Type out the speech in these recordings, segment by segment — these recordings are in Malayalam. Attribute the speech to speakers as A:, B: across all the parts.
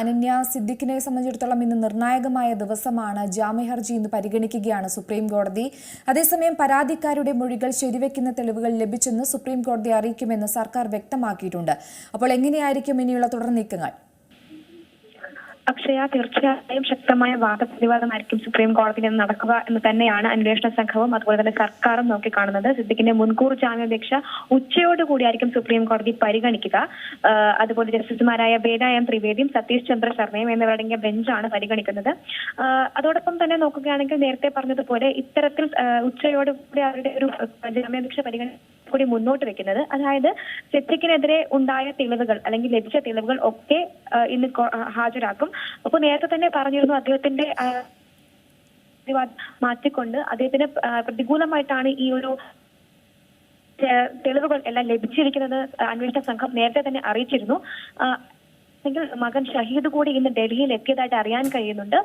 A: അനന്യ സിദ്ദിഖിനെ സംബന്ധിച്ചിടത്തോളം ഇന്ന് നിർണായകമായ ദിവസമാണ് ജാമ്യ ഹർജി ഇന്ന് പരിഗണിക്കുകയാണ് സുപ്രീം കോടതി. അതേസമയം പരാതിക്കാരുടെ മൊഴികൾ ശരിവെക്കുന്ന തെളിവുകൾ ലഭിച്ചെന്ന് സുപ്രീം കോടതി അറിയിക്കുമെന്ന് സർക്കാർ വ്യക്തമാക്കിയിട്ടുണ്ട്. അപ്പോൾ എങ്ങനെയായിരിക്കും ഇനിയുള്ള തുടർ നീക്കങ്ങൾ?
B: അക്ഷയ തീർച്ചയായും ശക്തമായ വാദപ്രതിവാദമായിരിക്കും സുപ്രീം കോടതിയിൽ നിന്ന് നടക്കുക എന്ന് തന്നെയാണ് അന്വേഷണ സംഘവും അതുപോലെ തന്നെ സർക്കാരും നോക്കിക്കാണുന്നത്. സിദ്ദിഖിന്റെ മുൻകൂർ ജാമ്യാപേക്ഷ ഉച്ചയോടുകൂടിയായിരിക്കും സുപ്രീം കോടതി പരിഗണിക്കുക. അതുപോലെ ജസ്റ്റിസുമാരായ വേദ എം ത്രിവേദിയും സതീഷ് ചന്ദ്ര ശർമ്മയും എന്നിവരടങ്ങിയ ബെഞ്ചാണ് പരിഗണിക്കുന്നത്. അതോടൊപ്പം തന്നെ നോക്കുകയാണെങ്കിൽ നേരത്തെ പറഞ്ഞതുപോലെ ഇത്തരത്തിൽ ഉച്ചയോട് ഉച്ചയോടുകൂടി അവരുടെ ഒരു ജാമ്യാപേക്ഷ പരിഗണന കൂടി മുന്നോട്ട് വെക്കുന്നത്. അതായത് സിദ്ദിഖിനെതിരെ ഉണ്ടായ തെളിവുകൾ അല്ലെങ്കിൽ ലഭിച്ച തെളിവുകൾ ഒക്കെ ഇന്ന് ഹാജരാക്കും. അപ്പൊ നേരത്തെ തന്നെ പറഞ്ഞിരുന്നു അദ്ദേഹത്തിന്റെ മാറ്റിക്കൊണ്ട് അദ്ദേഹത്തിന് പ്രതികൂലമായിട്ടാണ് ഈ ഒരു തെളിവുകൾ എല്ലാം ലഭിച്ചിരിക്കുന്നത് അന്വേഷണ സംഘം നേരത്തെ തന്നെ അറിയിച്ചിരുന്നു. മകൻ ഷഹീദ് കൂടി ഇന്ന് ഡൽഹിയിൽ എത്തിയതായിട്ട് അറിയാൻ കഴിയുന്നുണ്ട്.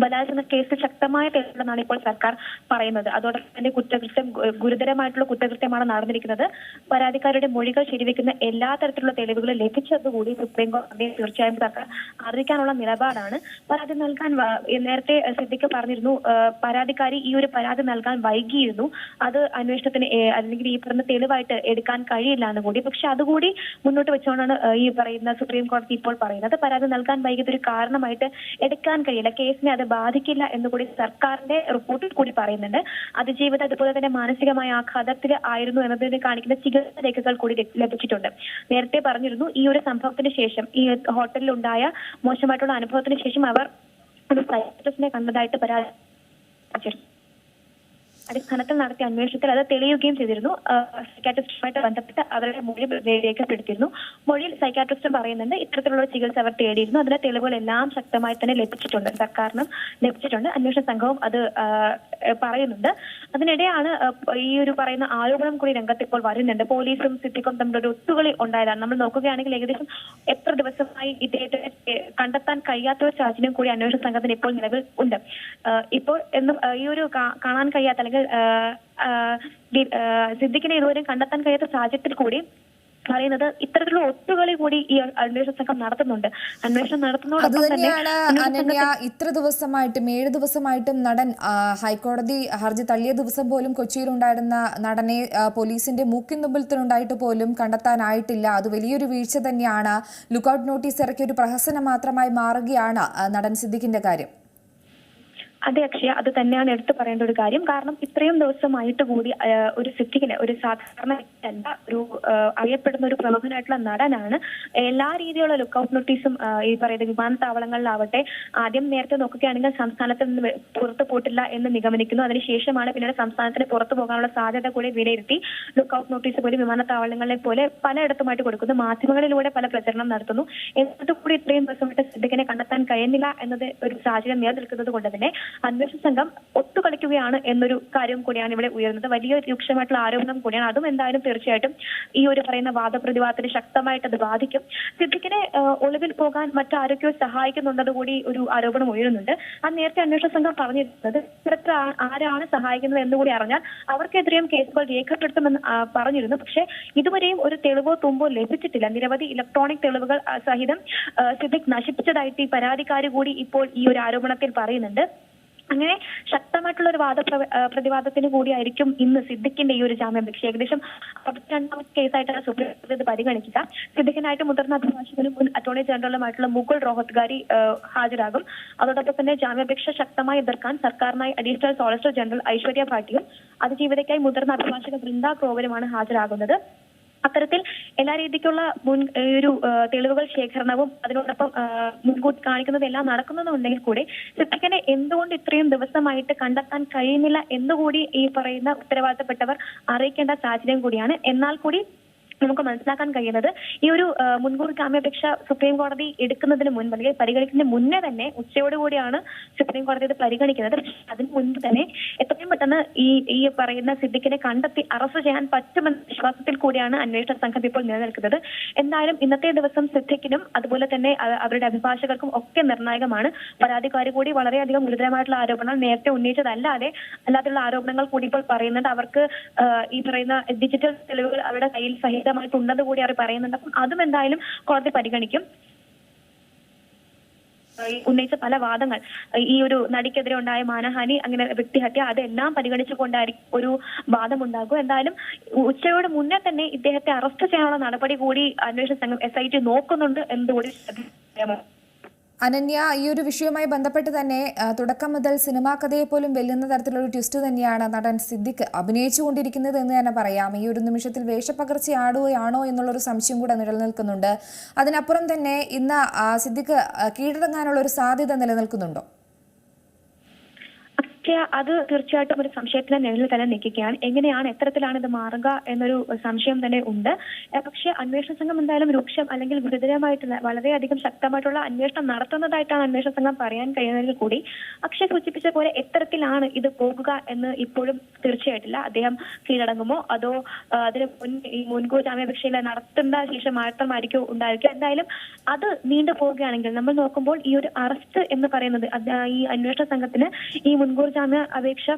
B: ബലാത്സംഗ കേസ് ശക്തമായ തെളിവുണ്ടെന്നാണ് ഇപ്പോൾ സർക്കാർ പറയുന്നത്. അതോടൊപ്പം തന്നെ കുറ്റകൃത്യം ഗുരുതരമായിട്ടുള്ള കുറ്റകൃത്യമാണ് നടന്നിരിക്കുന്നത്. പരാതിക്കാരുടെ മൊഴികൾ ശരിവെക്കുന്ന എല്ലാ തരത്തിലുള്ള തെളിവുകളും ലഭിച്ചതുകൂടി സുപ്രീം കോടതിയെ തീർച്ചയായും സർക്കാർ അറിയിക്കാനുള്ള നിലപാടാണ്. പരാതി നൽകാൻ നേരത്തെ സിദ്ദിഖ് പറഞ്ഞിരുന്നു പരാതിക്കാരി ഈ ഒരു പരാതി നൽകാൻ വൈകിയിരുന്നു. അത് അന്വേഷണത്തിന് അല്ലെങ്കിൽ ഈ പറഞ്ഞ തെളിവായിട്ട് എടുക്കാൻ കഴിയില്ല എന്ന് കൂടി. പക്ഷെ അതുകൂടി മുന്നോട്ട് വെച്ചുകൊണ്ടാണ് ഈ പറയുന്ന സുപ്രീം കോടതി ഇപ്പോൾ പറയുന്നത്. പരാതി നൽകാൻ വൈകിയത് ഒരു കാരണമായിട്ട് എടുക്കാൻ കഴിയില്ല. കേസിനെ അത് ബാധിക്കില്ല എന്ന് കൂടി സർക്കാരിന്റെ റിപ്പോർട്ടിൽ കൂടി പറയുന്നുണ്ട്. അതിജീവിത അതുപോലെ തന്നെ മാനസികമായ ആഘാതത്തിൽ ആയിരുന്നു എന്നതിനെ കാണിക്കുന്ന ചികിത്സ രേഖകൾ കൂടി ലഭിച്ചിട്ടുണ്ട്. നേരത്തെ പറഞ്ഞിരുന്നു ഈ ഒരു സംഭവത്തിന് ശേഷം ഈ ഹോട്ടലിൽ ഉണ്ടായ മോശമായിട്ടുള്ള അനുഭവത്തിന് ശേഷം അവർ കണ്ടതായിട്ട് പരാതി അടിസ്ഥാനത്തിൽ നടത്തിയ അന്വേഷണത്തിൽ അത് തെളിയുകയും ചെയ്തിരുന്നു. സൈക്കാട്രിസ്റ്റുമായിട്ട് ബന്ധപ്പെട്ട് അവരുടെ മൊഴി രേഖപ്പെടുത്തിയിരുന്നു. മൊഴിയിൽ സൈക്കാട്രിസ്റ്റ് പറയുന്നുണ്ട് ഇത്തരത്തിലുള്ള ചികിത്സ അവർ തേടിയിരുന്നു. അതിലെ തെളിവുകളെല്ലാം ശക്തമായി തന്നെ ലഭിച്ചിട്ടുണ്ട്. സർക്കാരിനും ലഭിച്ചിട്ടുണ്ട്. അന്വേഷണ സംഘവും അത് പറയുന്നുണ്ട്. അതിനിടെയാണ് ഈ ഒരു പറയുന്ന ആരോപണം കൂടി രംഗത്ത് ഇപ്പോൾ വരുന്നുണ്ട്. പോലീസും സിദ്ദിഖും തമ്മിലൊരു ഒത്തുകളി ഉണ്ടായതാണ്. നമ്മൾ നോക്കുകയാണെങ്കിൽ ഏകദേശം എത്ര ദിവസമായി ഇദ്ദേഹത്തെ കണ്ടെത്താൻ കഴിയാത്ത ഒരു സാഹചര്യം കൂടി അന്വേഷണ സംഘത്തിന് ഇപ്പോൾ നിലവിൽ ഉണ്ട്. ഇപ്പോൾ എന്നും ഈ ഒരു കാണാൻ കഴിയാത്ത അല്ലെങ്കിൽ സിദ്ദിഖിനെ ഇതുവരെ കണ്ടെത്താൻ കഴിയാത്ത സാഹചര്യത്തിൽ കൂടി പറയുന്നത് ഇത്തരത്തിലുള്ള ഒത്തുകളി കൂടി ഈ അന്വേഷണ സംഘം നടത്തുന്നുണ്ട്. അന്വേഷണം നടത്തുന്നതോടൊപ്പം തന്നെ
A: ഇത്ര ദിവസമായിട്ടും ഏഴ് ദിവസമായിട്ടും നടൻ ഹൈക്കോടതി ഹർജി തള്ളിയ ദിവസം പോലും കൊച്ചിയിലുണ്ടായിരുന്ന നടനെ പോലീസിന്റെ മൂക്കിൻ തുമ്പലത്തിലുണ്ടായിട്ട് പോലും കണ്ടെത്താനായിട്ടില്ല. അത് വലിയൊരു വീഴ്ച തന്നെയാണ്. ലുക്കൌട്ട് നോട്ടീസ് ഇറക്കിയ ഒരു പ്രഹസനം മാത്രമായി മാറുകയാണ് നടൻ സിദ്ദിഖിന്റെ കാര്യം.
B: അതെ അക്ഷയ അത് തന്നെയാണ് എടുത്തു പറയേണ്ട ഒരു കാര്യം. കാരണം ഇത്രയും ദിവസമായിട്ട് കൂടി ഒരു സിദ്ധിക്കിനെ ഒരു സാധാരണ വ്യക്തിയല്ല ഒരു അറിയപ്പെടുന്ന ഒരു പ്രമുഖനായിട്ടുള്ള നടനാണ്. എല്ലാ രീതിയിലുള്ള ലുക്കൌട്ട് നോട്ടീസും ഈ പറയുന്ന വിമാനത്താവളങ്ങളിലാവട്ടെ ആദ്യം നേരത്തെ നോക്കുകയാണെങ്കിൽ സംസ്ഥാനത്ത് നിന്ന് പുറത്തു പോട്ടില്ല എന്ന് നിഗമനിക്കുന്നു. അതിനുശേഷമാണ് പിന്നീട് സംസ്ഥാനത്തിന് പുറത്തു പോകാനുള്ള സാധ്യത കൂടി വിലയിരുത്തി ലുക്കൌട്ട് നോട്ടീസ് പോലെ വിമാനത്താവളങ്ങളെ പോലെ പലയിടത്തുമായിട്ട് കൊടുക്കുന്നു. മാധ്യമങ്ങളിലൂടെ പല പ്രചരണം നടത്തുന്നു. എന്നിട്ട് കൂടി ഇത്രയും ദിവസമായിട്ട് സിദ്ദിഖിനെ കണ്ടെത്താൻ കഴിയുന്നില്ല എന്നത് ഒരു സാഹചര്യം നിലനിൽക്കുന്നത് കൊണ്ട് തന്നെ അന്വേഷണ സംഘം ഒത്തുകളിക്കുകയാണ് എന്നൊരു കാര്യം കൂടിയാണ് ഇവിടെ ഉയർന്നത് വലിയ രൂക്ഷമായിട്ടുള്ള ആരോപണം കൂടിയാണ്. അതും എന്തായാലും തീർച്ചയായിട്ടും ഈ ഒരു പറയുന്ന വാദപ്രതിവാദത്തിന് ശക്തമായിട്ട് അത് ബാധിക്കും. സിദ്ദിഖിനെ ഒളിവിൽ പോകാൻ മറ്റാരൊക്കെയോ സഹായിക്കുന്നുണ്ടത് കൂടി ഒരു ആരോപണം ഉയരുന്നുണ്ട്. ആ നേരത്തെ അന്വേഷണ സംഘം പറഞ്ഞിരുന്നത് ആ- ആരാണ് സഹായിക്കുന്നത് എന്നുകൂടി അറിഞ്ഞാൽ അവർക്കെതിരെയും കേസുകൾ രേഖപ്പെടുത്തുമെന്ന് പറഞ്ഞിരുന്നു. പക്ഷേ ഇതുവരെയും ഒരു തെളിവോ തുമ്പോ ലഭിച്ചിട്ടില്ല. നിരവധി ഇലക്ട്രോണിക് തെളിവുകൾ സഹിതം സിദ്ദിഖ് നശിപ്പിച്ചതായിട്ട് ഈ പരാതിക്കാരി കൂടി ഇപ്പോൾ ഈ ഒരു ആരോപണത്തിൽ പറയുന്നുണ്ട്. അങ്ങനെ ശക്തമായിട്ടുള്ള ഒരു വാദ പ്രതിവാദത്തിന് കൂടിയായിരിക്കും ഇന്ന് സിദ്ദിഖിന്റെ ഈ ഒരു ജാമ്യാപേക്ഷ ഏകദേശം അറുപത്തിരണ്ടാമത്തെ കേസായിട്ടാണ് സുപ്രീം കോടതി ഇത് പരിഗണിക്കുക. സിദ്ദിഖിനായിട്ട് മുതിർന്ന അഭിഭാഷകനും മുൻ അറ്റോർണി ജനറലുമായിട്ടുള്ള മുകുൾ റോഹത്ഗാരി ഹാജരാകും. അതോടൊപ്പം തന്നെ ജാമ്യാപേക്ഷ ശക്തമായി എതിർക്കാൻ സർക്കാരിനായി അഡീഷണൽ സോളിസിറ്റർ ജനറൽ ഐശ്വര്യ ഭാട്ടിയും അതിജീവിതയ്ക്കായി മുതിർന്ന അഭിഭാഷക വൃന്ദ ക്രോവരുമാണ് ഹാജരാകുന്നത്. അത്തരത്തിൽ എല്ലാ രീതിക്കുള്ള മുൻ ഒരു തെളിവുകൾ ശേഖരണവും അതിനോടൊപ്പം മുൻകൂട്ടി കാണിക്കുന്നത് എല്ലാം നടക്കുന്നുണ്ടെങ്കിൽ കൂടി സിദ്ദിഖിനെ എന്തുകൊണ്ട് ഇത്രയും ദിവസമായിട്ട് കണ്ടെത്താൻ കഴിയുന്നില്ല എന്നുകൂടി ഈ പറയുന്ന ഉത്തരവാദിത്തപ്പെട്ടവർ അറിയിക്കേണ്ട സാഹചര്യം കൂടിയാണ്. എന്നാൽ കൂടി നമുക്ക് മനസ്സിലാക്കാൻ കഴിയുന്നത് ഈ ഒരു മുൻകൂർ ജാമ്യാപേക്ഷ സുപ്രീം കോടതി എടുക്കുന്നതിന് മുൻപ് അല്ലെങ്കിൽ പരിഗണിക്കുന്നതിന് മുന്നേ തന്നെ ഉച്ചയോടുകൂടിയാണ് സുപ്രീം കോടതി ഇത് പരിഗണിക്കുന്നത്. അതിന് മുൻപ് തന്നെ എത്രയും പെട്ടെന്ന് ഈ ഈ പറയുന്ന സിദ്ദിഖിനെ കണ്ടെത്തി അറസ്റ്റ് ചെയ്യാൻ പറ്റുമെന്ന വിശ്വാസത്തിൽ കൂടിയാണ് അന്വേഷണ സംഘം ഇപ്പോൾ നിലനിൽക്കുന്നത്. എന്തായാലും ഇന്നത്തെ ദിവസം സിദ്ദിഖിനും അതുപോലെ തന്നെ അവരുടെ അഭിഭാഷകർക്കും ഒക്കെ നിർണായകമാണ്. പരാതിക്കാർ കൂടി വളരെയധികം ഗുരുതരമായിട്ടുള്ള ആരോപണങ്ങൾ നേരത്തെ ഉന്നയിച്ചതല്ലാതെ അല്ലാതെയുള്ള ആരോപണങ്ങൾ കൂടി ഇപ്പോൾ പറയുന്നുണ്ട്. അവർക്ക് ഈ പറയുന്ന ഡിജിറ്റൽ തെളിവുകൾ അവരുടെ കയ്യിൽ സഹിതമായിട്ടുണ്ടെന്ന് കൂടി അവർ പറയുന്നുണ്ട്. അപ്പം അതും എന്തായാലും കോടതി പരിഗണിക്കും. ഉന്നയിച്ച പല വാദങ്ങൾ. ഈ ഒരു നടിക്കെതിരെ ഉണ്ടായ മാനഹാനി അങ്ങനെ വ്യക്തിഹത്യ അതെല്ലാം പരിഗണിച്ചുകൊണ്ടായിരിക്കും ഒരു വാദം വാദമുണ്ടാകും എന്തായാലും ഉച്ചയോട് മുന്നേ തന്നെ ഇദ്ദേഹത്തെ അറസ്റ്റ് ചെയ്യാനുള്ള നടപടി കൂടി അന്വേഷണ സംഘം എസ് ഐ ടി നോക്കുന്നുണ്ട് എന്നുകൂടി
A: അനന്യ ഈ ഒരു വിഷയവുമായി ബന്ധപ്പെട്ട് തന്നെ തുടക്കം മുതൽ സിനിമാ കഥയെ പോലും വെല്ലുന്ന തരത്തിലുള്ള ഒരു ട്വിസ്റ്റ് തന്നെയാണ് നടൻ സിദ്ദിഖ് അഭിനയിച്ചുകൊണ്ടിരിക്കുന്നത് എന്ന് തന്നെ പറയാം. ഈ ഒരു നിമിഷത്തിൽ വേഷപ്പകർച്ചയാടുകയാണോ എന്നുള്ളൊരു സംശയം കൂടെ നിലനിൽക്കുന്നുണ്ട്. അതിനപ്പുറം തന്നെ ഇന്ന് സിദ്ദിഖ് കീഴടങ്ങാനുള്ള ഒരു സാധ്യത നിലനിൽക്കുന്നുണ്ടോ?
B: അത് തീർച്ചയായിട്ടും ഒരു സംശയത്തിന്റെ നിഴലിൽ തന്നെ നിൽക്കുകയാണ്. എങ്ങനെയാണ് എത്തരത്തിലാണ് ഇത് മാറുക എന്നൊരു സംശയം തന്നെ ഉണ്ട്. പക്ഷേ അന്വേഷണ സംഘം എന്തായാലും രൂക്ഷം അല്ലെങ്കിൽ ഗുരുതരമായിട്ടുള്ള വളരെയധികം ശക്തമായിട്ടുള്ള അന്വേഷണം നടത്തുന്നതായിട്ടാണ് അന്വേഷണ സംഘം പറയാൻ കഴിയുന്നതിൽ കൂടി അക്ഷയ സൂചിപ്പിച്ച പോലെ എത്തരത്തിലാണ് ഇത് പോകുക എന്ന് ഇപ്പോഴും തീർച്ചയായിട്ടില്ല. അദ്ദേഹം കീഴടങ്ങുമോ? അതോ അതിന് മുൻ ഈ മുൻകൂർ ജാമ്യാപേക്ഷയിൽ നടത്തേണ്ട ശേഷം മാത്രമായിരിക്കും ഉണ്ടായിരിക്കുക? എന്തായാലും അത് നീണ്ടു പോവുകയാണെങ്കിൽ നമ്മൾ നോക്കുമ്പോൾ ഈ ഒരു അറസ്റ്റ് എന്ന് പറയുന്നത് ഈ അന്വേഷണ സംഘത്തിന് ഈ മുൻകൂർ कुछ अपेक्षा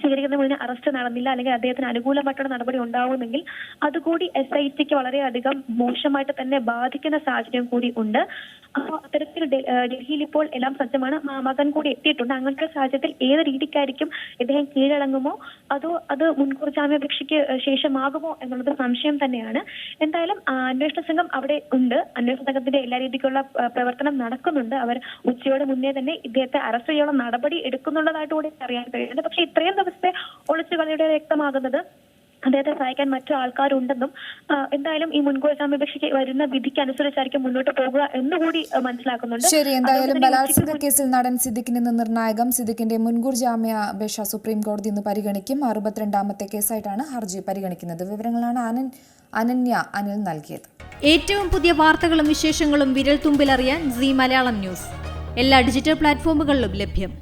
B: സ്വീകരിക്കുന്ന മുന്നേ അറസ്റ്റ് നടന്നില്ല. അല്ലെങ്കിൽ അദ്ദേഹത്തിന് അനുകൂലമായിട്ടുള്ള നടപടി ഉണ്ടാവുമെങ്കിൽ അതുകൂടി എസ് ഐ ടിക്ക് വളരെയധികം മോശമായിട്ട് തന്നെ ബാധിക്കുന്ന സാഹചര്യം കൂടി ഉണ്ട്. അപ്പോൾ അത്തരത്തിൽ ഡൽഹിയിൽ ഇപ്പോൾ എല്ലാം സജ്ജമാണ്. മകൻ കൂടി എത്തിയിട്ടുണ്ട്. അങ്ങനത്തെ സാഹചര്യത്തിൽ ഏത് രീതിക്കായിരിക്കും ഇദ്ദേഹം കീഴടങ്ങുമോ? അതോ അത് മുൻകൂർ ജാമ്യാപേക്ഷയ്ക്ക് ശേഷമാകുമോ എന്നുള്ളത് സംശയം തന്നെയാണ്. എന്തായാലും അന്വേഷണ സംഘം അവിടെ ഉണ്ട്. അന്വേഷണ സംഘത്തിന്റെ എല്ലാ രീതിക്കുള്ള പ്രവർത്തനം നടക്കുന്നുണ്ട്. അവർ ഉച്ചയോടെ മുന്നേ തന്നെ ഇദ്ദേഹത്തെ അറസ്റ്റ് ചെയ്യാനുള്ള നടപടി എടുക്കുന്നുള്ളതായിട്ട് കൂടി അറിയാൻ കഴിയുന്നുണ്ട്. പക്ഷേ ഇത്രയും ദിവസത്തെ ഒളിച്ചുകളിയുടെ വ്യക്തമാകുന്നത്. അദ്ദേഹത്തെ സഹായിക്കാൻ മറ്റു ആൾക്കാരുണ്ടെന്നും എന്തായാലും ഈ മുൻകൂർ ജാമ്യാപേക്ഷയ്ക്ക് വരുന്ന വിധിക്ക് അനുസരിച്ചായിരിക്കും മുന്നോട്ട് പോകുക എന്നുകൂടി കൂടി മനസ്സിലാക്കുന്നുണ്ട്.
A: ശരി എന്തായാലും ബലാത്സംഗ കേസിൽ നടൻ സിദ്ദിഖിന് നിന്ന് നിർണായകം സിദ്ദിഖിന്റെ മുൻകൂർ ജാമ്യാപേക്ഷ സുപ്രീം കോടതി ഇന്ന് പരിഗണിക്കും. അറുപത്തിരണ്ടാമത്തെ കേസായിട്ടാണ് ഹർജി പരിഗണിക്കുന്നത്. വിവരങ്ങളാണ് അനൻ അനന്യ അനിൽ നൽകിയത്.
C: ഏറ്റവും പുതിയ വാർത്തകളും വിശേഷങ്ങളും വിരൽ തുമ്പിലറിയാൻ സി മലയാളം ന്യൂസ്. എല്ലാ ഡിജിറ്റൽ പ്ലാറ്റ്ഫോമുകളിലും ലഭ്യം.